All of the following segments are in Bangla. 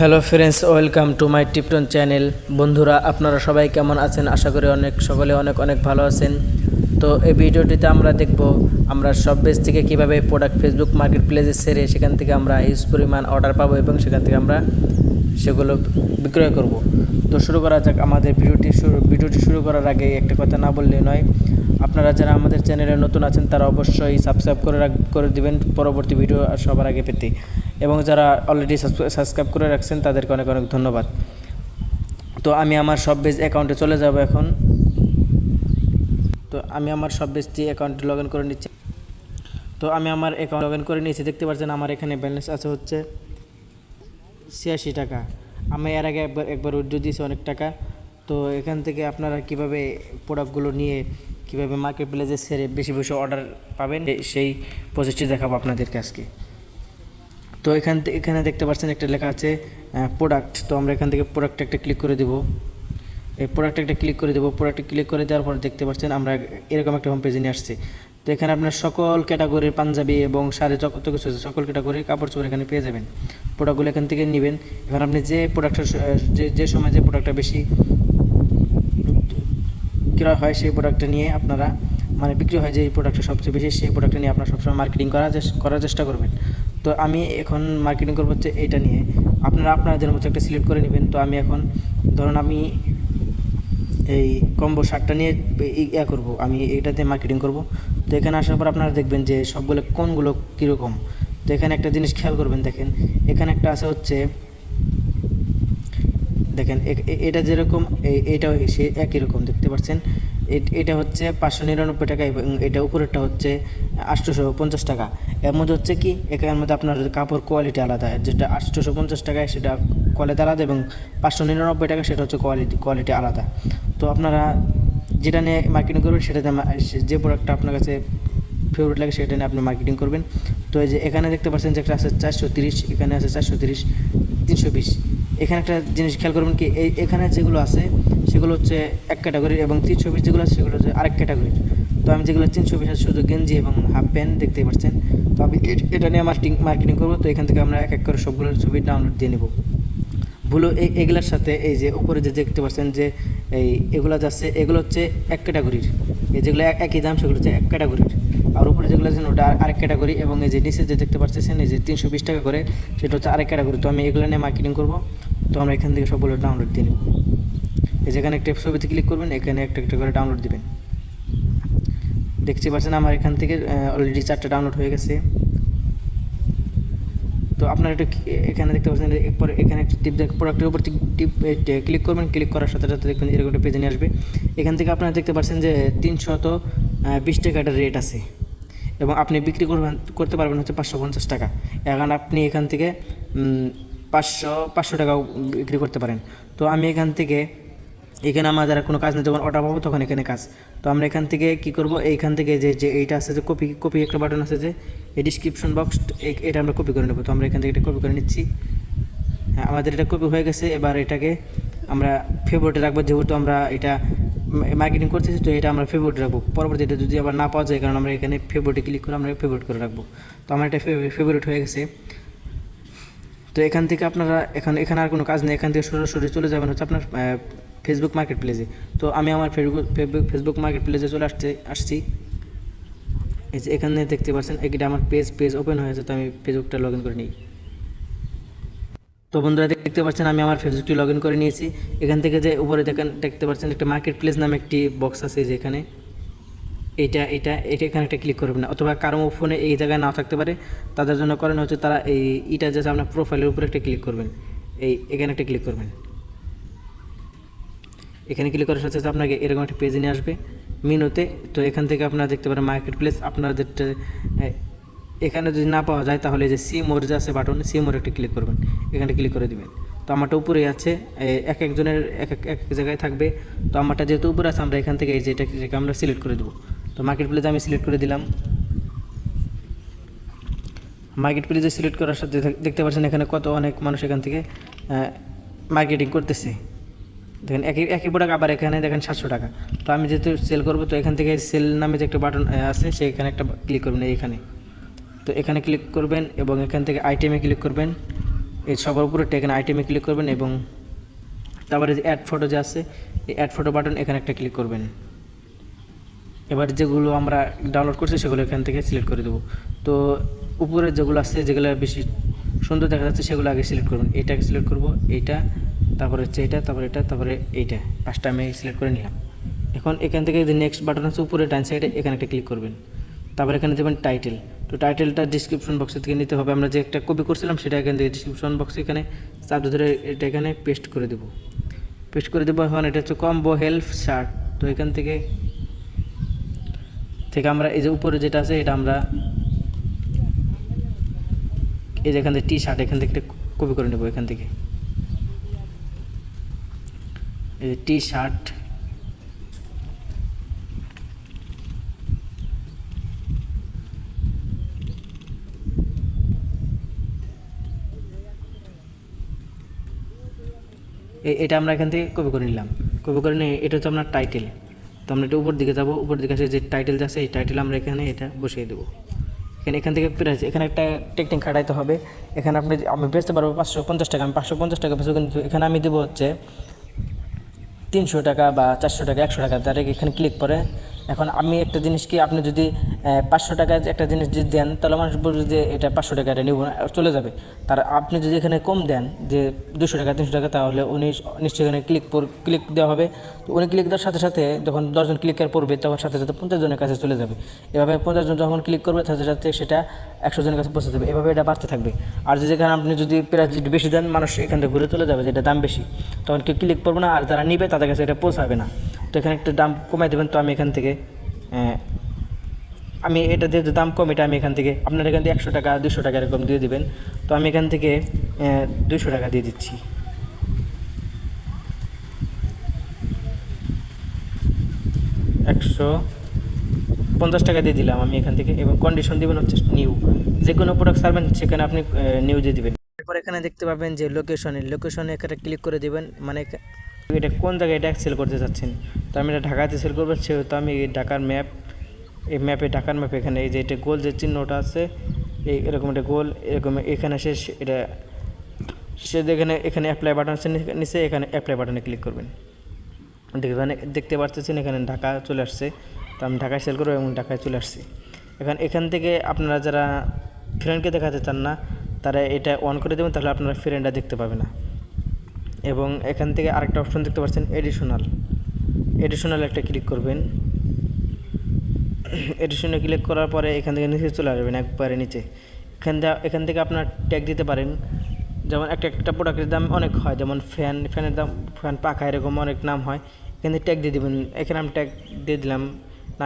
Hello friends welcome to my Tipton channel বন্ধুরা, আপনারা সবাই কেমন আছেন? আশা করি অনেক, সকলে অনেক অনেক ভালো আছেন। তো এই ভিডিওটিতে আমরা দেখব, আমরা সব বেস থেকে কীভাবে প্রোডাক্ট ফেসবুক মার্কেট প্লেসে সেরে সেখান থেকে আমরা হিউজ পরিমাণ অর্ডার পাবো এবং সেখান থেকে আমরা সেগুলো বিক্রয় করব। তো শুরু করা যাক আমাদের ভিডিওটি শুরু ভিডিওটি শুরু করার আগে একটা কথা না বললে নয়, আপনারা যারা আমাদের চ্যানেলে নতুন আছেন তারা অবশ্যই সাবস্ক্রাইব করে রাখ, করে দিবেন পরবর্তী ভিডিও সবার আগে পেতে। এবং যারা অলরেডি সাবস্ক্রাইব করে রাখছেন তাদেরকে অনেক অনেক ধন্যবাদ। তো আমি আমার সব বেজ অ্যাকাউন্টে চলে যাব এখন। তো আমি আমার সব বেজটি অ্যাকাউন্টে লগ ইন করে নিচ্ছি। তো আমি আমার অ্যাকাউন্ট লগ করে নিয়েছি, দেখতে পাচ্ছেন আমার এখানে ব্যালেন্স আছে হচ্ছে ছিয়াশি টাকা। আমি এর আগে একবার একবার উইড্রো দিয়েছি অনেক টাকা। তো এখান থেকে আপনারা কীভাবে প্রোডাক্টগুলো নিয়ে কীভাবে মার্কেট প্লেসে সেরে বেশি বেশি অর্ডার পাবেন সেই প্রসেসটি দেখাবো আপনাদেরকে আজকে। তো এখান থেকে এখানে দেখতে পাচ্ছেন একটা লেখা আছে প্রোডাক্ট তো আমরা এখান থেকে প্রোডাক্ট একটা ক্লিক করে দেবো। এই প্রোডাক্ট একটা ক্লিক করে দেবো। প্রোডাক্টে ক্লিক করে দেওয়ার পর দেখতে পাচ্ছেন আমরা এরকম একটা হোম পেজে নিয়ে আসছি। তো এখানে আপনার সকল ক্যাটাগরির পাঞ্জাবি এবং শাড়ি যত কিছু আছে, সকল ক্যাটাগরির কাপড় চোপড় এখানে পেয়ে যাবেন। প্রোডাক্টগুলো এখান থেকে নেবেন। এবার আপনি যে প্রোডাক্টটা যে যে সময় যে প্রোডাক্টটা বেশি ক্রয় হয়, সেই প্রোডাক্টটা নিয়ে আপনারা মানে বিক্রি হয় যে প্রোডাক্টটা সবচেয়ে বেশি, সেই প্রোডাক্টটা নিয়ে আপনারা সবসময় মার্কেটিং করার করার চেষ্টা করবেন। তো আমি এখন মার্কেটিং করব হচ্ছে এইটা নিয়ে। আপনারা আপনাদের মতো একটা সিলেক্ট করে নেবেন। তো আমি এখন, ধরুন আমি এই কম্বো শার্টটা নিয়ে ইয়া করব। আমি এটাতে মার্কেটিং করব। তো এখানে আসার পর আপনারা দেখবেন যে সবগুলো কোনগুলো কীরকম। তো এখানে একটা জিনিস খেয়াল করবেন, দেখেন। এখানে একটা আছে হচ্ছে, দেখেন এটা যেরকম, এ- এটাও সে একই রকম, দেখতে পাচ্ছেন? এটা হচ্ছে পাঁচশো নিরানব্বই টাকা এবং এটা উপরেরটা হচ্ছে আটশোশো পঞ্চাশ টাকা। এর মধ্যে হচ্ছে কি, এখানের মধ্যে আপনার কাপড় কোয়ালিটি আলাদা। যেটা আটশোশো পঞ্চাশ টাকায় সেটা কোয়ালিটি আলাদা এবং পাঁচশো নিরানব্বই টাকা সেটা হচ্ছে কোয়ালিটি কোয়ালিটি আলাদা। তো আপনারা যেটা নিয়ে মার্কেটিং করবেন, সেটাতে যে প্রোডাক্টটা আপনার কাছে ফেভারিট লাগে, সেটা নিয়ে আপনি মার্কেটিং করবেন। তো এই যে এখানে দেখতে পাচ্ছেন যে একটা আছে চারশো তিরিশ, এখানে আছে চারশো তিরিশ, তিনশো বিশ। এখানে একটা জিনিস খেয়াল করবেন কি, এই এখানে যেগুলো আছে, সেগুলো হচ্ছে এক ক্যাটাগরির এবং তিনশো বিশ যেগুলো আছে, সেগুলো হচ্ছে আরেক ক্যাটাগরির তো আমি যেগুলো তিনশো বিশ আছে, শুধু গেঞ্জি এবং হাফ প্যান্ট দেখতেই পাচ্ছেন। তো আমি এটা নিয়ে মার্কেটিং মার্কেটিং করব, তো এখান থেকে আমরা এক এক করে সবগুলোর ছবি ডাউনলোড দিয়ে নেব। ভুলো এই এগুলোর সাথে এই যে উপরে যে দেখতে পাচ্ছেন যে এই এগুলো যাচ্ছে, এগুলো হচ্ছে এক ক্যাটাগরির এই যেগুলো এক- একই দাম, সেগুলো হচ্ছে এক ক্যাটাগরির আর উপরে যেগুলো আছেন ওটা আর- আরেক ক্যাটাগরি এবং এই যে নিচে যে দেখতে পাচ্ছেন এই যে তিনশো বিশ টাকা করে, সেটা হচ্ছে আরেক ক্যাটাগরি তো আমি এগুলো নিয়ে মার্কেটিং করব। তো আমরা এখান থেকে সবগুলো ডাউনলোড দিয়ে নেব। এই যেখানে একটা ছবিতে ক্লিক করবেন, এখানে একটা একটা করে ডাউনলোড দিবেন। দেখতে পাচ্ছেন আমার এখান থেকে অলরেডি চারটা ডাউনলোড হয়ে গেছে। তো আপনারা একটু এখানে দেখতে পাচ্ছেন এরপর এখানে একটা টিপ প্রোডাক্টের উপর টিপ ক্লিক করবেন, ক্লিক করার সাথে সাথে দেখবেন এরকম একটা পেজে নিয়ে আসবে। এখান থেকে আপনারা দেখতে পাচ্ছেন যে তিনশত বিশ টাকা একটা রেট আছে। এবং আপনি বিক্রি করবেন, করতে পারবেন হচ্ছে পাঁচশো পঞ্চাশ টাকা। এখন আপনি এখান থেকে পাঁচশো পাঁচশো টাকাও বিক্রি করতে পারেন। তো আমি এখান থেকে এখানে আমাদের আর কোনো কাজ নেই, যখন অর্ডার পাবো তখন এখানে কাজ। তো আমরা এখান থেকে কি করব? এইখান থেকে যে যে এইটা আছে যে কপি কপি একটা বাটন আছে যে, এই ডিসক্রিপশন বক্স এটা আমরা কপি করে নেব। তো আমরা এখান থেকে এটা কপি করে নিচ্ছি। হ্যাঁ আমাদের এটা কপি হয়ে গেছে। এবার এটাকে আমরা ফেভারিটে রাখব। যেহেতু আমরা এটা মার্কেটিং করতেছি, তো এটা আমরা ফেভারিটে রাখব। পরবর্তীতে যদি আবার না পাওয়া যায়, কারণ আমরা এখানে ফেভারিটে ক্লিক করে আমরা ফেভারিট করে রাখব। তো আমার এটা ফেভারিট হয়ে গেছে। তো এখান থেকে আপনারা এখন, এখানে আর কোনো কাজ নেই। এখান থেকে সরাসরি চলে যাবেন হচ্ছে আপনার ফেসবুক মার্কেট প্লেসে তো আমি আমার ফেসবুক ফেসবুক মার্কেট প্লেসে চলে আসতে আসছি। এই যে এখানে দেখতে পাচ্ছেন এটা আমার পেজ পেজ ওপেন হয়েছে, তো আমি ফেসবুকটা লগ ইন করে নিই। তো বন্ধুরা দেখতে পাচ্ছেন, আমি আমার ফেসবুকটি লগ ইন করে নিয়েছি। এখান থেকে যে উপরে দেখেন, দেখতে পাচ্ছেন, একটা মার্কেট প্লেস নামে একটি বক্স আছে যে এখানে। এটা এটা এটা এখানে একটা ক্লিক করবেন না, অথবা কারও ফোনে এই জায়গায় নাও থাকতে পারে, তাদের জন্য করেন হচ্ছে তারা এই ইটা যে আপনার প্রোফাইলের উপরে একটা ক্লিক করবেন। এই, এখানে একটা ক্লিক করবেন। এখানে ক্লিক করার সাথে সাথে আপনাকে এরকম একটা পেজে নিয়ে আসবে। মিনোতে, তো এখান থেকে আপনারা দেখতে পারেন মার্কেট প্লেস আপনাদের এখানে যদি না পাওয়া যায় তাহলে যে সি মোর যে আছে বাটন সি মোর একটা ক্লিক করবেন। এখানে ক্লিক করে দিবেন। তো আমারটা উপরেই আছে এক একজনের, এক এক এক জায়গায় থাকবে। তো আমারটা যেহেতু উপরে আছে, আমরা এখান থেকে এই যে এটা- এটাকে আমরা সিলেক্ট করে দেবো। তো মার্কেট প্লেসে আমি সিলেক্ট করে দিলাম। মার্কেট প্লেসে সিলেক্ট করার সাথে, দেখতে পাচ্ছেন এখানে কত অনেক মানুষ এখান থেকে মার্কেটিং করতেছে। দেখেন, একই একই প্রোডাক্ট আবার এখানে দেখেন সাতশো টাকা। তো আমি যেহেতু সেল করব, তো এখান থেকে সেল নামে যে একটা বাটন আছে সেখানে একটা ক্লিক করবেন এইখানে তো এখানে ক্লিক করবেন এবং এখান থেকে আইটেমে ক্লিক করবেন। এই সবার উপরে এখানে আইটেমে ক্লিক করবেন এবং তারপরে যে অ্যাড ফটো যে আছে, এই অ্যাড ফটো বাটন এখানে একটা ক্লিক করবেন। এবার যেগুলো আমরা ডাউনলোড করছি, সেগুলো এখান থেকে সিলেক্ট করে দেবো। তো উপরে যেগুলো আছে, যেগুলো বেশি সুন্দর দেখা যাচ্ছে, সেগুলো আগে সিলেক্ট করবেন। এটাকে সিলেক্ট করব, এইটা তারপরে হচ্ছে এটা, তারপরে এটা, তারপরে এইটা। পাঁচটা আমি সিলেক্ট করে নিলাম। এখন এখান থেকে যদি নেক্সট বাটন আছে, উপরে ডান সাইডে এখানে একটা ক্লিক করবেন। তারপর এখানে দেবেন টাইটেল তো টাইটেলটা ডিসক্রিপশন বক্সে থেকে নিতে হবে। আমরা যে একটা কপি করছিলাম, সেটা এখান থেকে ডিসক্রিপশন বক্সে এখানে চাপ ধরে এটা এখানে পেস্ট করে দেবো। পেস্ট করে দেবো। এখন এটা হচ্ছে কম্বো হেল্প শার্ট তো এখান থেকে থেকে আমরা এই যে উপরে যেটা আছে, এটা আমরা এই যে এখান থেকে টি শার্ট এখান থেকে কপি করে নেব এখান থেকে এই যে টি শার্ট এটা আমরা এখান থেকে কপি করে নিলাম। কপি করে নিয়ে, এটা হচ্ছে আপনার টাইটেল তো আমরা এটা উপর দিকে যাব, উপর দিকে যে টাইটেল আছে, এই টাইটেল আমরা এখানে এটা বসিয়ে দেবো। এখানে, এখান থেকে প্রাইস এখানে একটা টেকটিং খাটাইতে হবে। এখানে আপনি, আমি বেচতে পারব পাঁচশো পঞ্চাশ টাকা, আমি পাঁচশো পঞ্চাশ টাকা বেচবো কিন্তু এখানে আমি দেবো হচ্ছে তিনশো টাকা বা চারশো টাকা একশো টাকা তারা এখানে ক্লিক করে এখন আমি একটা জিনিস কি, আপনি যদি পাঁচশো টাকায় একটা জিনিস যদি দেন, তাহলে মানুষ বলবে যে এটা পাঁচশো টাকা এটা নিব না চলে যাবে। তার আপনি যদি এখানে কম দেন, যে দুশো টাকা, তিনশো টাকা, তাহলে উনি নিশ্চয়ই এখানে ক্লিক ক্লিক দেওয়া হবে। তো উনি ক্লিক দেওয়ার সাথে সাথে যখন দশজন ক্লিকার পড়বে তখন সাথে সাথে পঞ্চাশ জনের কাছে চলে যাবে। এভাবে পঞ্চাশ জন যখন ক্লিক করবে সাথে সাথে সেটা একশো জনের কাছে পৌঁছে যাবে। এভাবে এটা বাড়তে থাকবে। আর যেখানে আপনি যদি প্রাইস যদি বেশি দেন, মানুষ এখান থেকে ঘুরে চলে যাবে, যেটা দাম বেশি। তখন কেউ ক্লিক করবে না, আর যারা নিবে, তাদের কাছে এটা পৌঁছাবে না। তো এখানে একটু দাম কমাই দেবেন তো আমি এখান থেকে। আমি এটা যেহেতু দাম কম, এটা আমি এখান থেকে আপনার এখান থেকে একশো টাকা, দুশো টাকা এরকম দিয়ে দেবেন। তো আমি এখান থেকে দুশো টাকা দিয়ে দিচ্ছি। একশো পঞ্চাশ টাকা দিয়ে দিলাম আমি এখান থেকে এবং কন্ডিশন দিবেন হচ্ছে নিউ যে কোনো প্রোডাক্ট সারবেন সেখানে আপনি নিউ দিয়ে দিবেন। এরপর এখানে দেখতে পাবেন যে লোকেশনে লোকেশনে এখানে ক্লিক করে দেবেন মানে এটা কোন জায়গায় এটা সেল করতে চাচ্ছেন? তো আমি এটা ঢাকাতে সেল করব সেহেতু আমি এই ঢাকার ম্যাপ এই ম্যাপে ঢাকার ম্যাপ এখানে, এই যে এটা গোল যে চিহ্নটা আছে, এই এরকম একটা গোল, এরকম এখানে সে এটা, সে এখানে এখানে অ্যাপ্লাই বাটন আছে নিচে, এখানে অ্যাপ্লাই বাটনে ক্লিক করবেন। দেখবেন দেখতে পারতেছেন এখানে ঢাকা চলে আসছে। তো আমি ঢাকায় সেল করব এবং ঢাকায় চলে আসছি। এখন এখান থেকে আপনারা যারা ফ্রেন্ডকে দেখাতে চান না, তারা এটা অন করে দেবেন, তাহলে আপনারা ফ্রেন্ডটা দেখতে পাবে না। এবং এখান থেকে আরেকটা অপশন দেখতে পাচ্ছেন এডিশনাল এডিশনাল একটা ক্লিক করবেন। এডিশনে ক্লিক করার পরে এখান থেকে নিচে চলে আসবেন, একবারে নিচে। এখান এখান থেকে আপনার ট্যাগ দিতে পারেন। যেমন একটা একটা প্রোডাক্টের দাম অনেক হয়, যেমন ফ্যান ফ্যানের দাম ফ্যান পাখা এরকম অনেক নাম হয়। এখান থেকে ট্যাগ দিয়ে দেবেন। এখানে আমি ট্যাগ দিয়ে দিলাম।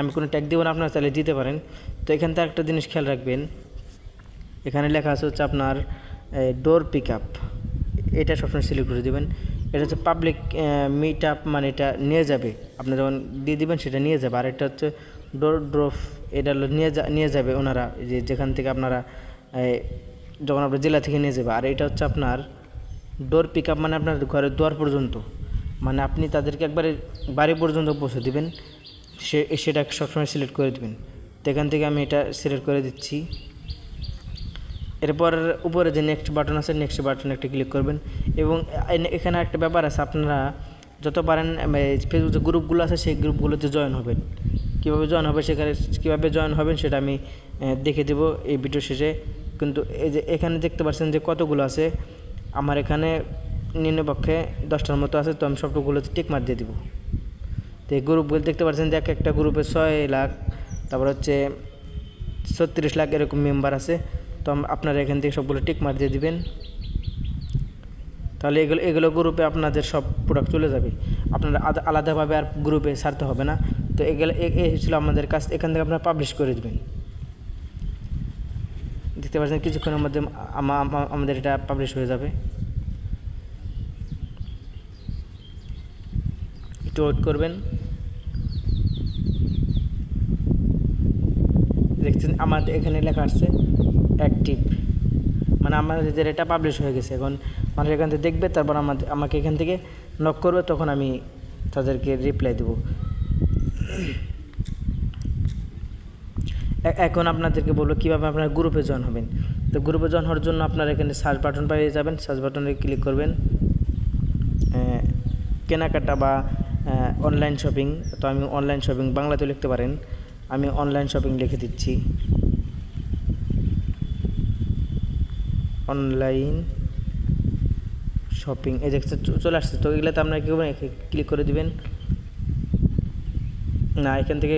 আমি কোনো ট্যাগ দেবো না, আপনারা চাইলে দিতে পারেন। তো এখান থেকে একটা জিনিস খেয়াল রাখবেন। এখানে লেখা আছে হচ্ছে আপনার ডোর পিক আপ এটা সবসময় সিলেক্ট করে দেবেন। এটা হচ্ছে পাবলিক মিট আপ মানে এটা নিয়ে যাবে। আপনি যখন দিয়ে দিবেন সেটা নিয়ে যাবে। আর এটা হচ্ছে ডোর ড্রপ এটা নিয়ে যা, নিয়ে যাবে ওনারা। যে যেখান থেকে আপনারা যখন আপনার জেলা থেকে নিয়ে যাবে। আর এটা হচ্ছে আপনার ডোর পিক আপ মানে আপনার ঘরের দুয়ার পর্যন্ত। মানে আপনি তাদেরকে একবারে বাড়ি পর্যন্ত পৌঁছে দেবেন। সে, সেটা সবসময় সিলেক্ট করে দেবেন। তো এখান থেকে আমি এটা সিলেক্ট করে দিচ্ছি। এরপর উপরে যে নেক্সট বাটন আছে নেক্সট বাটনে একটা ক্লিক করবেন। এবং এখানে একটা ব্যাপার আছে, আপনারা যত পারেন ফেসবুক যে গ্রুপগুলো আছে, সেই গ্রুপগুলোতে জয়েন হবেন। কীভাবে জয়েন হবে সেখানে, কীভাবে জয়েন হবেন সেটা আমি দেখে দেবো এই ভিডিও শেষে। কিন্তু এই যে এখানে দেখতে পাচ্ছেন যে কতগুলো আছে, আমার এখানে নিম্নপক্ষে দশটার মতো আছে, তো আমি সবগুলোতে টিক মার দিয়ে দিব। তো এই গ্রুপগুলো দেখতে পাচ্ছেন যে এক একটা গ্রুপে ছয় লাখ, তারপর হচ্ছে ছত্রিশ লাখ এরকম মেম্বার আছে। তো আপনারা এখান থেকে সবগুলো টিক মার দিয়ে দিবেন। তাহলে এগুলো এগুলো গ্রুপে আপনাদের সব প্রোডাক্ট চলে যাবে। আপনারা আলাদাভাবে আর গ্রুপে ছাড়তে হবে না। তো এগুলো, এ- এই ছিল আমাদের কাজ, এখান থেকে আপনারা পাবলিশ করে দেবেন। দেখতে পাচ্ছেন কিছুক্ষণের মধ্যে আমা- আমা- আমাদের এটা পাবলিশ হয়ে যাবে। একটু ওয়েট করবেন। দেখছেন আমাদের এখানে লেখা আসছে অ্যাক্টিভ মানে আমাদের এটা পাবলিশ হয়ে গেছে এখন মানুষ এখান থেকে দেখবে, তারপর আমাদের আমাকে এখান থেকে নক করবে, তখন আমি তাদেরকে রিপ্লাই দেবো। এখন আপনাদেরকে বলব কীভাবে আপনারা গ্রুপে জয়েন হবেন। তো গ্রুপে জয়েন হওয়ার জন্য আপনারা এখানে সার্চ বাটন পেয়ে যাবেন। সার্চ বাটনে ক্লিক করবেন কেনাকাটা বা অনলাইন শপিং তো আমি অনলাইন শপিং বাংলাতেও লিখতে পারেন। আমি অনলাইন শপিং লিখে দিচ্ছি। অনলাইন শপিং এই যে চলে আসছে। তো এগুলোতে আপনারা কী করবেন? ক্লিক করে দিবেন। না, এখান থেকে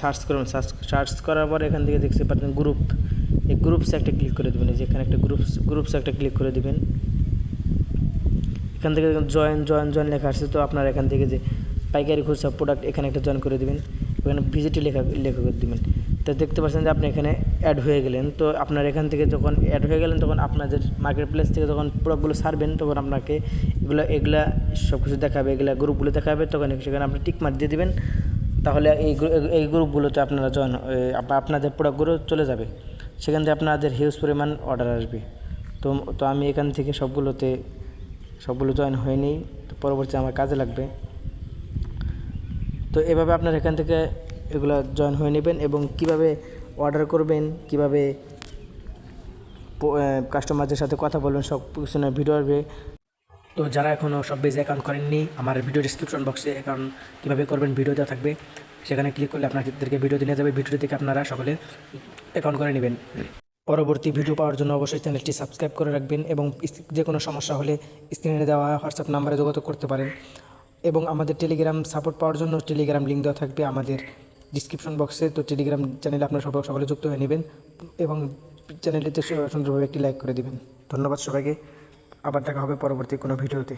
সার্চ করুন। সার্চ সার্চ করার পর এখান থেকে দেখতে পাচ্ছেন গ্রুপ এই গ্রুপসে একটা ক্লিক করে দেবেন। এই যে এখানে একটা গ্রুপস গ্রুপসে একটা ক্লিক করে দিবেন। এখান থেকে জয়েন জয়েন জয়েন লেখা আসছে তো আপনারা এখান থেকে যে পাইকারি খুচরা প্রোডাক্ট এখানে একটা জয়েন করে দিবেন। এখানে ভিজিটি লেখা লেখা করে দিবেন। তো দেখতে পাচ্ছেন যে আপনি এখানে অ্যাড হয়ে গেলেন। তো আপনার এখান থেকে যখন অ্যাড হয়ে গেলেন, তখন আপনাদের মার্কেট প্লেস থেকে যখন প্রোডাক্টগুলো সারবেন তখন আপনাকে এগুলো, এগুলা সব কিছু দেখাবে, এগুলা গ্রুপগুলো দেখাবে তখন সেখানে আপনি টিক মার দিয়ে দিবেন। তাহলে এই এই গ্রুপগুলোতে আপনারা জয়েন আপনাদের প্রোডাক্টগুলো চলে যাবে, সেখান থেকে আপনাদের হিউজ পরিমাণ অর্ডার আসবে। তো তো আমি এখান থেকে সবগুলোতে, সবগুলো জয়েন হয়নি, তো পরবর্তী আমার কাজে লাগবে। তো এভাবে আপনার এখান থেকে এগুলো জয়েন হয়ে নেবেন এবং কীভাবে অর্ডার করবেন, কীভাবে কাস্টমারদের সাথে কথা বলবেন, সব কিছু ভিডিও আসবে। তো যারা এখনও সব বেজে অ্যাকাউন্ট করেননি, আমার ভিডিও ডিসক্রিপশন বক্সে অ্যাকাউন্ট কীভাবে করবেন ভিডিও দেওয়া থাকবে। সেখানে ক্লিক করলে আপনাদেরকে ভিডিও দিয়ে যাবে ভিডিও থেকে আপনারা সকলে অ্যাকাউন্ট করে নেবেন। পরবর্তী ভিডিও পাওয়ার জন্য অবশ্যই চ্যানেলটি সাবস্ক্রাইব করে রাখবেন এবং যে কোনো সমস্যা হলে স্ক্রিনে দেওয়া হোয়াটসঅ্যাপ নাম্বারে যোগাযোগ করতে পারেন। এবং আমাদের টেলিগ্রাম সাপোর্ট পাওয়ার জন্য টেলিগ্রাম লিঙ্ক দেওয়া থাকবে আমাদের ডিসক্রিপশন বক্সে তো টেলিগ্রাম চ্যানেলে আপনারা সবাই সকলে যুক্ত হয়ে নেবেন এবং চ্যানেলটিতে সুন্দরভাবে একটি লাইক করে দিবেন। ধন্যবাদ সবাইকে। আবার দেখা হবে পরবর্তী কোনো ভিডিওতে।